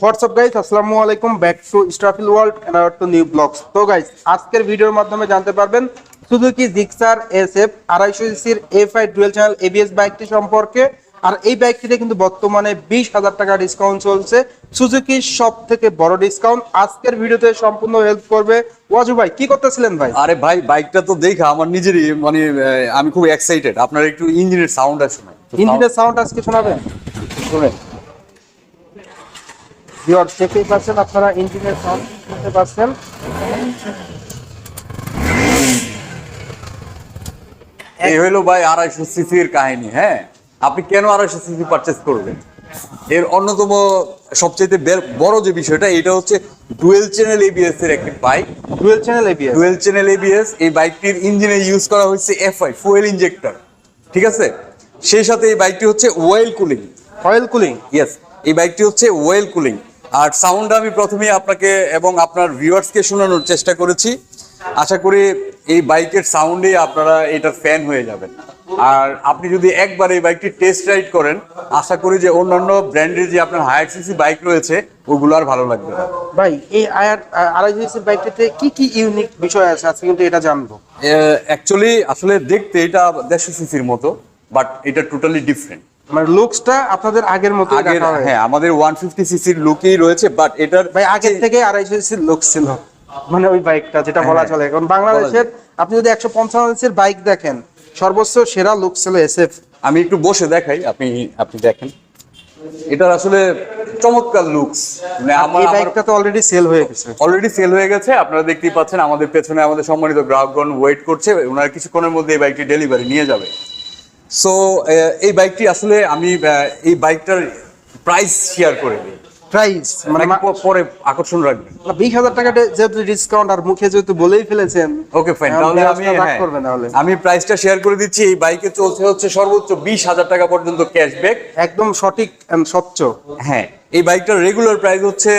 WhatsApp guys আসসালামু আলাইকুম back to স্টাফিল world our to new blogs তো গাইস আজকের ভিডিওর মাধ্যমে জানতে পারবেন সুজুকি জিক্সার এসএফ আড়াইশো সিসির F I dual channel ABS বাইকটি সম্পর্কে। আর এই বাইকটিতে কিন্তু বর্তমানে বিশ হাজার টাকা ডিসকাউন্ট চলছে। সুজুকির সব থেকে বড় ডিসকাউন্ট আজকের ভিডিওতে সম্পূর্ণ হেল্প করবে ওয়াজু ভাই। কি করতেছিলেন ভাই? আরে ভাই বাইকটা তো দেখা আমার নিজেরই মানে আমি খুব এক্সাইটেড আপনার একটু ইঞ্জিনের সাউন্ড আছে ইঞ্জিনের সাউন্ড আজকে শোনাবেন? শুনেন। ভিউয়ার দেখতেই পাচ্ছেন আপনারা ইঞ্জিনের সাউন্ড শুনতে পাচ্ছেন। এই হইল ভাই আড়াইশো সিসির কাহিনী হ্যাঁ? আপনি কেন আড়াইশো সিসি পারচেস করবেন? এর অন্যতম সবচেয়ে বড় যে বিষয়টা এটা হচ্ছে ডুয়েল চ্যানেল এবিএস এর একটি bike dual channel ABS dual channel ABS এই বাইকটির ইঞ্জিনে ইউজ করা হয়েছে এফআই ফুয়েল ইনজেক্টর ঠিক আছে? সেই সাথে এই বাইকটি হচ্ছে oil cooling oil cooling yes এই বাইকটি হচ্ছে ওয়েল কুলিং আর সাউন্ড আমি প্রথমেই আপনাকে এবং আপনার ভিউয়ার্সকে শোনানোর চেষ্টা করেছি। আশা করি এই বাইকের সাউন্ডে আপনারা এটার ফ্যান হয়ে যাবেন। আর আপনি যদি একবার এই বাইকটি টেস্ট রাইড করেন আশা করি যে অন্যান্য ব্র্যান্ডের যে আপনার হায়ার সিসি বাইক রয়েছে ওগুলো আর ভালো লাগবে না। ভাই এই আয়ার আড়াইশো সিসির বাইকটিতে কি কি ইউনিক বিষয় আছে? আজকে কিন্তু এটা জানব। অ্যাকচুয়ালি আসলে দেখতে এটা দেড়শো সিসির মতো বাট এটা টোটালি ডিফারেন্ট মানে লুকসটা আপনাদের আগের মতো আগের হ্যাঁ। আমাদের ওয়ান ফিফটি সিসির লুকেই রয়েছে বাট এটার ভাই আগের থেকে আড়াইশো সিসির লুক ছিল। মানে ওই বাইকটা যেটা বলা হ্যাঁ, চলে। এখন বাংলাদেশের আপনি যদি একশো পঞ্চান্ন সিসির বাইক দেখেন সর্বোচ্চ সেরা লুক ছিল এসএফ আমি একটু বসে দেখাই আপনি আপনি দেখেন। এটার আসলে চমৎকার লুকস। মানে আমার বাইকটা তো অলরেডি সেল হয়ে গেছে। অলরেডি সেল হয়ে গেছে আপনারা দেখতেই পাচ্ছেন আমাদের পেছনে আমাদের সম্মানিত গ্রাহকগণ ওয়েট করছে ওনারা কিছুক্ষণের মধ্যে এই বাইকটি ডেলিভারি নিয়ে যাবে। সো এই বাইকটি আসলে আমি এই বাইকটার প্রাইস শেয়ার করে দিই। প্রাইস মানে মানে পরে আকর্ষণ রাখবেন। বিশ হাজার টাকা যেহেতু ডিসকাউন্ট আর মুখে যেহেতু বলেই ফেলেছেন ওকে ফাইন তাহলে আমি না হ্যাঁ, করবে না হলে। আমি প্রাইসটা শেয়ার করে দিচ্ছি। এই বাইকে চলছে হচ্ছে সর্বোচ্চ বিশ হাজার টাকা পর্যন্ত ক্যাশব্যাক একদম সঠিক স্বচ্ছ। হ্যাঁ এই বাইকটার রেগুলার প্রাইস হচ্ছে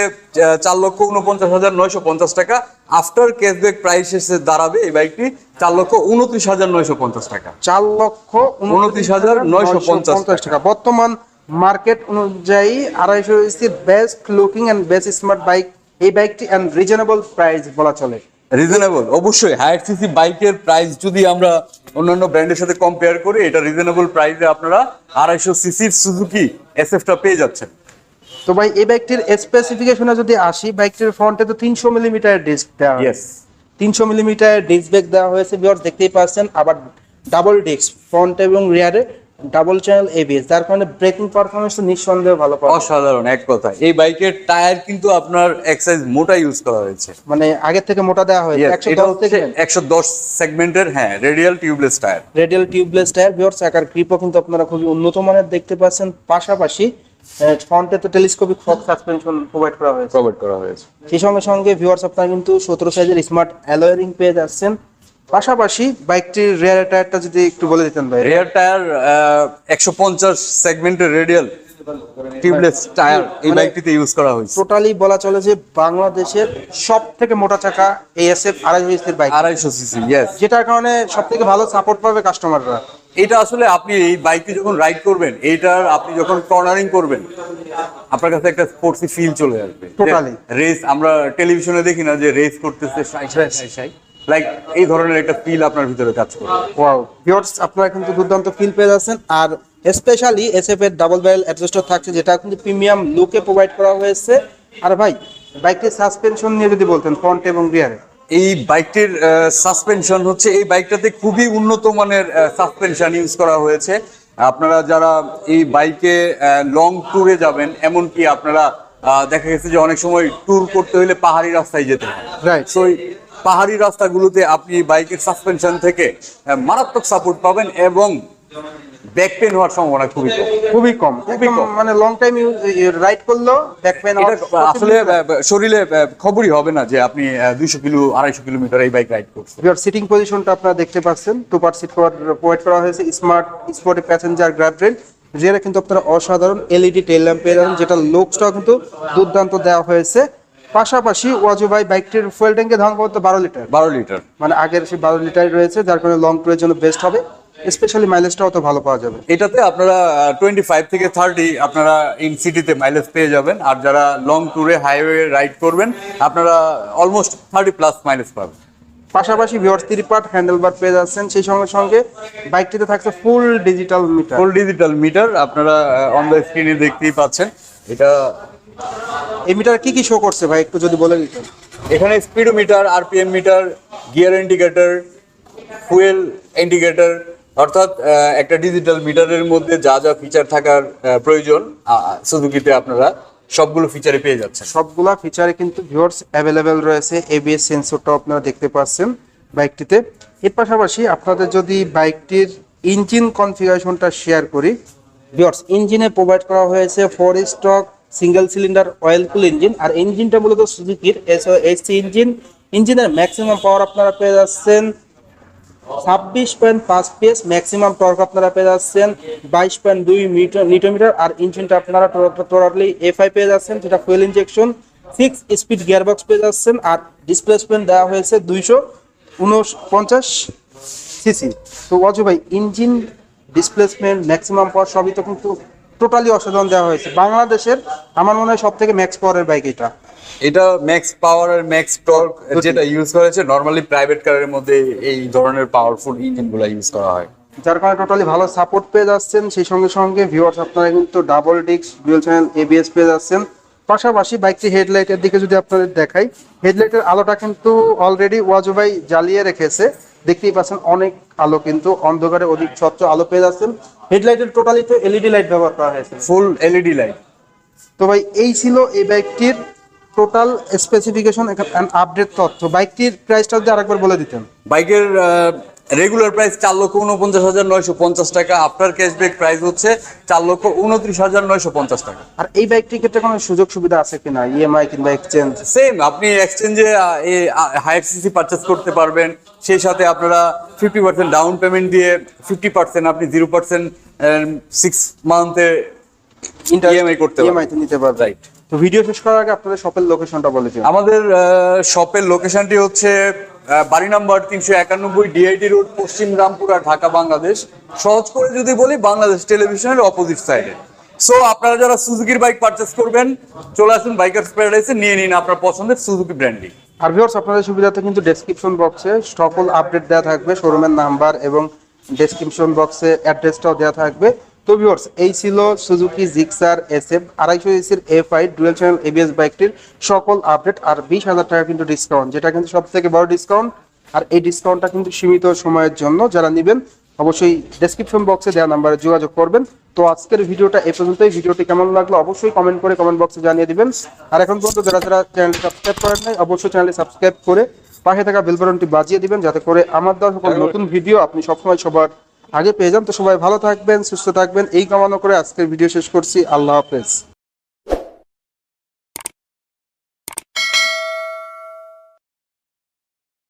চার লক্ষ উনপঞ্চাশ হাজার নয়শো পঞ্চাশ টাকা। আফটার ক্যাশব্যাক প্রাইস এসে দাঁড়াবে এই বাইকটি চার লক্ষ উনত্রিশ হাজার নয়শো পঞ্চাশ টাকা। চার লক্ষ উনত্রিশ হাজার নয়শো পঞ্চাশ টাকা। বর্তমান মার্কেট অনুযায়ী আড়াইশো সিসির best looking and best smart bike এই বাইকটি এন্ড রিজনেবল প্রাইস বলা চলে। রিজনেবল অবশ্যই হায়ার সিসি বাইকের প্রাইস যদি আমরা অন্যান্য ব্র্যান্ডের সাথে কম্পেয়ার করি এটা রিজনেবল প্রাইসে আপনারা আড়াইশো সিসির সুজুকি এসএফটা পেয়ে যাচ্ছেন। তো ভাই এই বাইকটির স্পেসিফিকেশনে যদি আসি বাইকটির ফ্রন্টে তো তিনশো মিলিমিটার ডিস্ক দেওয়া ইয়েস তিনশো মিলিমিটার ডিস্ক ব্রেক দেওয়া হয়েছে বিয়ার দেখতেই পাচ্ছেন। আবার ডাবল ডিস্ক ফ্রন্ট এবং রিয়ারে ডাবল চ্যানেল এবিএস যার কারণে ব্রেকিং পারফরমেন্স তো নিঃসন্দেহে ভালো যায়। অসাধারণ এক কথা। এই বাইকের টায়ার কিন্তু আপনার এক্সাইজ মোটা ইউজ করা হয়েছে। মানে আগের থেকে মোটা দেওয়া হয়েছে Yes, একশো এটা দশ হচ্ছে থেকে একশো দশ সেগমেন্টের হ্যাঁ radial tubeless tyre radial tubeless tyre viewer চাকার গ্রিপও কিন্তু আপনারা খুবই উন্নত মানের দেখতে পাচ্ছেন। পাশাপাশি ফ্রন্টে তো টেলিস্কোপিক ফক সাসপেনশন প্রোভাইড করা হয়েছে। প্রোভাইড করা হয়েছে। সেই সঙ্গে সঙ্গে ভিউয়ার্স আপনারা কিন্তু সতেরো সাইজের স্মার্ট অ্যালোয়ারিং পেয়ে যাচ্ছেন। পাশাপাশি বাইকটির রিয়ার টায়ারটা যদি একটু বলে দিতেন ভাই। রেয়ার টায়ার একশো পঞ্চাশ সেগমেন্টের রেডিয়াল টিউবলেস টায়ার এই মানে- বাইকটিতে ইউজ করা হয়েছে। টোটালি বলা চলে যে বাংলাদেশের সব থেকে মোটা চাকা এএসএফ আড়াই ইঞ্চির বাইক। আড়াইশো সিসি ইয়েস যেটার কারণে সব থেকে ভালো সাপোর্ট পাবে কাস্টমাররা এটা আসলে আপনি এই বাইকটি যখন রাইড করবেন এইটার আপনি যখন কর্নারিং করবেন আপনার কাছে একটা স্পোর্টসি ফিল চলে আসবে। Totally. রেস আমরা টেলিভিশনে দেখি না যে রেস করতেছে সাই সাই সাই। লাইক এই ধরনের একটা ফিল আপনার ভিতরে কাজ করে। ওয়াও ভিউয়ার্স আপনারা কিন্তু দুর্দান্ত ফিল পেয়ে যাচ্ছেন। আর স্পেশালি এসএফ এর ডাবল ব্যারেল অ্যাডজাস্টার থাকছে যেটা কিন্তু প্রিমিয়াম লুকে প্রোভাইড করা হয়েছে। আর ভাই বাইকটির সাসপেনশন নিয়ে যদি বলতেন ফ্রন্ট এবং রিয়ারে এই বাইকটির সাসপেনশন হচ্ছে এই বাইকটাতে খুবই উন্নত মানের সাসপেনশন ইউজ করা হয়েছে। আপনারা যারা এই বাইকে লং ট্যুরে যাবেন এমনকি আপনারা দেখা গেছে যে অনেক সময় ট্যুর করতে হলে পাহাড়ি রাস্তায় যেতে হয়। রাইট সো পাহাড়ি রাস্তাগুলোতে আপনি বাইকের সাসপেনশন থেকে মারাত্মক সাপোর্ট পাবেন এবং ব্যাক পেন হওয়ার সম্ভাবনা খুবই কম। খুবই কম। একদম কম। মানে লং টাইম রাইড করলেও ব্যাক পেন আসলে শরীরে খবরই হবে না যে আপনি দুইশো কিলো আড়াইশো কিলোমিটার এই বাইক রাইড করছেন। ভিউয়ার সিটিং পজিশনটা আপনারা দেখতে পাচ্ছেন। টু পার সিট প্রোভাইড করা হয়েছে স্মার্ট স্পটে প্যাসেঞ্জার গ্র্যাব রেল যেটা কিন্তু আপনারা অসাধারণ এলইডি টেল ল্যাম্প পেয়ে যেটা লুকসটাও কিন্তু দুর্দান্ত দেওয়া হয়েছে। পাশাপাশি ওয়াজু ভাই বাইকটির ফুয়েল ট্যাঙ্কে ধারণ করতে বারো লিটার। বারো লিটার। মানে আগের সেই বারো লিটার রয়েছে যার কারণে লং ট্যুরের জন্য বেস্ট হবে। স্পেশালি মাইলেজটা অত ভালো পাওয়া যাবে। এটাতে আপনারা টোয়েন্টি ফাইভ থেকে থার্টি আপনারা ইন সিটিতে মাইলেজ পেয়ে যাবেন। আর যারা লং ট্যুরে হাইওয়ে রাইড করবেন আপনারা অলমোস্ট থার্টি প্লাস মাইলেজ পাবেন। পাশাপাশি viewers three part handlebar পেয়ে যাচ্ছেন। সেই সঙ্গে সঙ্গে বাইকটিতে থাকছে full digital meter full digital meter আপনারা অন দ্য স্ক্রিনে দেখতেই পাচ্ছেন। এটা এই মিটার কি কি শো করছে ভাই? একটু যদি বলে দিতেন। এখানে speedometer RPM meter gear indicator fuel indicator অর্থাৎ একটা ডিজিটাল মিটারের মধ্যে যা যা ফিচার থাকার প্রয়োজন সুজুকিতে আপনারা সবগুলো ফিচারে পেয়ে যাচ্ছেন। সবগুলা ফিচারে কিন্তু ভিউয়ার্স অ্যাভেলেবেল রয়েছে এবিএস সেন্সরটাও আপনারা দেখতে পাচ্ছেন বাইকটিতে। এর পাশাপাশি আপনাদের যদি বাইকটির ইঞ্জিন কনফিগারেশনটা শেয়ার করি ভিউয়ার্স ইঞ্জিনে প্রোভাইড করা হয়েছে four stroke single cylinder oil cool engine আর ইঞ্জিনটা মূলত সুজুকির এসি ইঞ্জিন ইঞ্জিনের ম্যাক্সিমাম পাওয়ার আপনারা পেয়ে যাচ্ছেন ছাব্বিশ পয়েন্ট পাঁচ পিএস ম্যাক্সিমাম টর্ক আপনারা পেয়ে যাচ্ছেন বাইশ পয়েন্ট দুই মিটার নিটোমিটার আর ইঞ্জিনটা আপনারা টোটালি এফআই পেয়ে যাচ্ছেন, যেটা fuel injection six speed gearbox পেয়ে যাচ্ছেন আর ডিসপ্লেসমেন্ট দেওয়া হয়েছে দুইশো উনপঞ্চাশ সিসি তো অজু ভাই ইঞ্জিন ডিসপ্লেসমেন্ট ম্যাক্সিমাম পাওয়ার সবই তো কিন্তু টোটালি অসাধারণ দেওয়া হয়েছে। বাংলাদেশের আমার মনে হয় সব থেকে ম্যাক্স পাওয়ারের বাইক এটা এটা ম্যাক্স পাওয়ার আর ম্যাক্স টর্ক যেটা ইউজ করেছে নর্মালি প্রাইভেট কারের মধ্যে এই ধরনের পাওয়ারফুল ইঞ্জিন ইঞ্জিনগুলো ইউজ করা হয়। যার কারণে টোটালি ভালো সাপোর্ট পেয়ে যাচ্ছেন। সেই সঙ্গে সঙ্গে ভিউয়ার্স আপনারা কিন্তু double disc dual channel ABS পেয়ে যাচ্ছেন। পাশাপাশি বাইকটি হেডলাইটের দিকে যদি আপনাদের দেখাই হেডলাইটের আলোটা কিন্তু অলরেডি ওয়াজুবাই জ্বালিয়ে রেখেছে। দেখতেই পাচ্ছেন অনেক আলো কিন্তু অন্ধকারে অধিক স্বচ্ছ আলো পেয়ে যাচ্ছেন। হেডলাইটের টোটালি তো এলইডি লাইট ব্যবহার করা হয়েছে। ফুল এলইডি লাইট তো ভাই এই ছিল এই বাইকটির টোটাল স্পেসিফিকেশন আপডেট তথ্য। বাইকটির প্রাইসটা যদি আরেকবার বলে দিতেন। বাইকের রেগুলার প্রাইস চার লক্ষ উনপঞ্চাশ হাজার নয়শো পঞ্চাশ টাকা। আফটার ক্যাশব্যাক প্রাইস হচ্ছে চার লক্ষ উনত্রিশ হাজার নয়শো পঞ্চাশ টাকা। আর এই বাইকটির ক্ষেত্রে কোনো সুযোগ সুবিধা আছে কিনা ইএমআই কিংবা এক্সচেঞ্জ সেম আপনি এক্সচেঞ্জে হায়ার সিসি পারচেস করতে পারবেন। সেই সাথে আপনারা ফিফটি পার্সেন্ট ডাউন পেমেন্ট দিয়ে ফিফটি পার্সেন্ট আপনি জিরো পার্সেন্ট সিক্স মান্থে ইএমআই করতে ইএমআই পারবেন তে নিতে পারবে রাইট তো ভিডিও শেষ করার আগে আপনাদের শপের লোকেশনটা বলে দিন আমাদের শপের লোকেশনটি হচ্ছে বাড়ি নাম্বার তিনশো একানব্বই ডিআইটি রোড পশ্চিম রামপুরা ঢাকা বাংলাদেশ। সহজ করে যদি বলি বাংলাদেশ টেলিভিশনের অপোজিট সাইডে সো আপনারা যারা সুজুকির বাইক পারচেস করবেন, চলে আসুন বাইকার্স প্যারাডাইসে নিয়ে নিন আপনার পছন্দের সুজুকি ব্র্যান্ডি আর ভিউয়ার্স আপনাদের সুবিধাতে কিন্তু ডেসক্রিপশন বক্সে সকল আপডেট দেওয়া থাকবে শোরুমের নাম্বার এবং ডেসক্রিপশন বক্সে অ্যাড্রেসটাও দেওয়া থাকবে। তো ভিউয়ার্স এই ছিল সুজুকি জিক্সার এসএফ আড়াইশো এসির F I dual channel ABS বাইকটির সকল আপডেট আর বিশ হাজার টাকা কিন্তু ডিসকাউন্ট যেটা কিন্তু সব থেকে বড় ডিসকাউন্ট আর এই ডিসকাউন্টটা কিন্তু সীমিত সময়ের জন্য যারা নেবেন, অবশ্যই ডেসক্রিপশন বক্সে দেওয়া নাম্বারে যোগাযোগ করবেন। তো আজকের ভিডিওটা এ পর্যন্তই। ভিডিওটি কেমন লাগল অবশ্যই কমেন্ট করে কমেন্ট বক্সে জানিয়ে দিবেন। আর এখন পর্যন্ত যারা যারা চ্যানেল সাবস্ক্রাইব করেন নাই অবশ্যই চ্যানেলটি সাবস্ক্রাইব করে পাশে থাকা বেল বাটনটি বাজিয়ে দিবেন যাতে করে আমার দেওয়া সকল নতুন ভিডিও আপনি সবসময় সবার আগে পেয়ে যান। তো সবাই ভালো থাকবেন সুস্থ থাকবেন। এই কামনা করে আজকের ভিডিও শেষ করছি। আল্লাহ হাফেজ।